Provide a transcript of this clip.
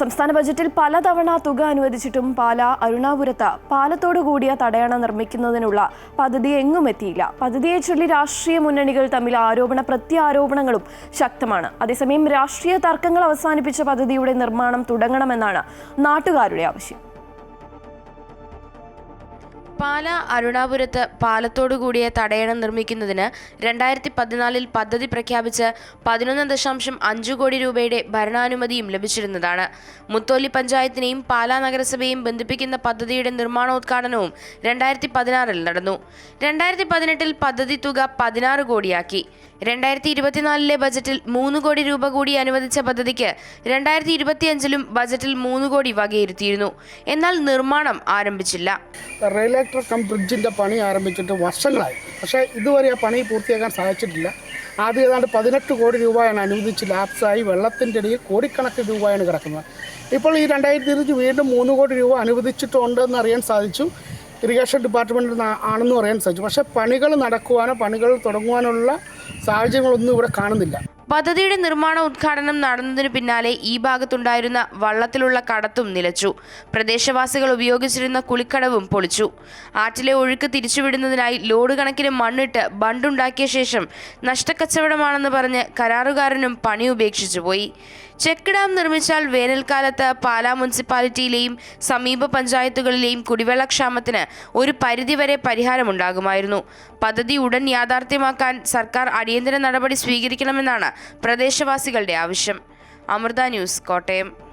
സംസ്ഥാന ബജറ്റിൽ പലതവണ തുക അനുവദിച്ചിട്ടും പാല അരുണാപുരത്ത് പാലത്തോടു കൂടിയ തടയണ നിർമ്മിക്കുന്നതിനുള്ള പദ്ധതി എങ്ങും എത്തിയില്ല. പദ്ധതിയെ ചൊല്ലി രാഷ്ട്രീയ മുന്നണികൾ തമ്മിൽ ആരോപണ പ്രത്യാരോപണങ്ങളും ശക്തമാണ്. അതേസമയം രാഷ്ട്രീയ തർക്കങ്ങൾ അവസാനിപ്പിച്ച പദ്ധതിയുടെ നിർമ്മാണം തുടങ്ങണമെന്നാണ് നാട്ടുകാരുടെ ആവശ്യം. പാല അരുണാപുരത്ത് പാലത്തോടു കൂടിയ തടയണം നിർമ്മിക്കുന്നതിന് രണ്ടായിരത്തി പതിനാലിൽ പദ്ധതി പ്രഖ്യാപിച്ച് പതിനൊന്ന് ദശാംശം അഞ്ച് കോടി രൂപയുടെ ഭരണാനുമതിയും ലഭിച്ചിരുന്നതാണ്. മുത്തോലി പഞ്ചായത്തിനെയും പാലാ നഗരസഭയും ബന്ധിപ്പിക്കുന്ന പദ്ധതിയുടെ നിർമ്മാണോദ്ഘാടനവും രണ്ടായിരത്തി പതിനാറിൽ നടന്നു. രണ്ടായിരത്തി പതിനെട്ടിൽ പദ്ധതി തുക പതിനാറ് കോടിയാക്കി. രണ്ടായിരത്തി ഇരുപത്തിനാലിലെ ബജറ്റിൽ മൂന്ന് കോടി രൂപ കൂടി അനുവദിച്ച പദ്ധതിക്ക് രണ്ടായിരത്തി ഇരുപത്തിയഞ്ചിലും ബജറ്റിൽ മൂന്ന് കോടി വകയിരുത്തിയിരുന്നു. എന്നാൽ നിർമ്മാണം ആരംഭിച്ചില്ല. റെയിലേറ്റർ കം ബ്രിഡ്ജിന്റെ പണി ആരംഭിച്ചിട്ട് വർഷങ്ങളായി. പക്ഷേ ഇതുവരെ ആ പണി പൂർത്തിയാക്കാൻ സാധിച്ചിട്ടില്ല. ആദ്യം ഏതാണ്ട് പതിനെട്ട് കോടി രൂപയാണ് അനുവദിച്ച് ലാപ്സായി വെള്ളത്തിന്റെ ഇടയിൽ കോടിക്കണക്കിന് രൂപയാണ് കിടക്കുന്നത്. ഇപ്പോൾ ഈ രണ്ടായിരത്തി ഇരുപത്തി വീണ്ടും മൂന്ന് കോടി രൂപ അനുവദിച്ചിട്ടുണ്ടെന്ന് അറിയാൻ സാധിച്ചു. ഇറിഗേഷൻ ഡിപ്പാർട്ട്മെന്റിൽ ആണെന്നും അറിയാൻ സാധിച്ചു. പക്ഷേ പണികൾ നടക്കുവാനോ പണികൾ തുടങ്ങുവാനുള്ള സാഹചര്യങ്ങളൊന്നും ഇവിടെ കാണുന്നില്ല. പദ്ധതിയുടെ നിർമ്മാണ ഉദ്ഘാടനം നടന്നതിന് പിന്നാലെ ഈ ഭാഗത്തുണ്ടായിരുന്ന വള്ളത്തിലുള്ള കടത്തും നിലച്ചു. പ്രദേശവാസികൾ ഉപയോഗിച്ചിരുന്ന കുളിക്കടവും പൊളിച്ചു. ആറ്റിലെ ഒഴുക്ക് തിരിച്ചുവിടുന്നതിനായി ലോഡ് കണക്കിന് മണ്ണിട്ട് ബണ്ടുണ്ടാക്കിയ ശേഷം നഷ്ടക്കച്ചവടമാണെന്ന് പറഞ്ഞ് കരാറുകാരനും പണി ഉപേക്ഷിച്ചു പോയി. ചെക്ക് ഡാം നിർമ്മിച്ചാൽ വേനൽക്കാലത്ത് പാലാ മുനിസിപ്പാലിറ്റിയിലെയും സമീപ പഞ്ചായത്തുകളിലെയും കുടിവെള്ളക്ഷാമത്തിന് ഒരു പരിധിവരെ പരിഹാരമുണ്ടാകുമായിരുന്നു. പദ്ധതി ഉടൻ യാഥാർത്ഥ്യമാക്കാൻ സർക്കാർ അടിയന്തര നടപടി സ്വീകരിക്കണമെന്നാണ് പ്രദേശവാസികളുടെ ആവശ്യം. അമൃത ന്യൂസ് കോട്ടയം.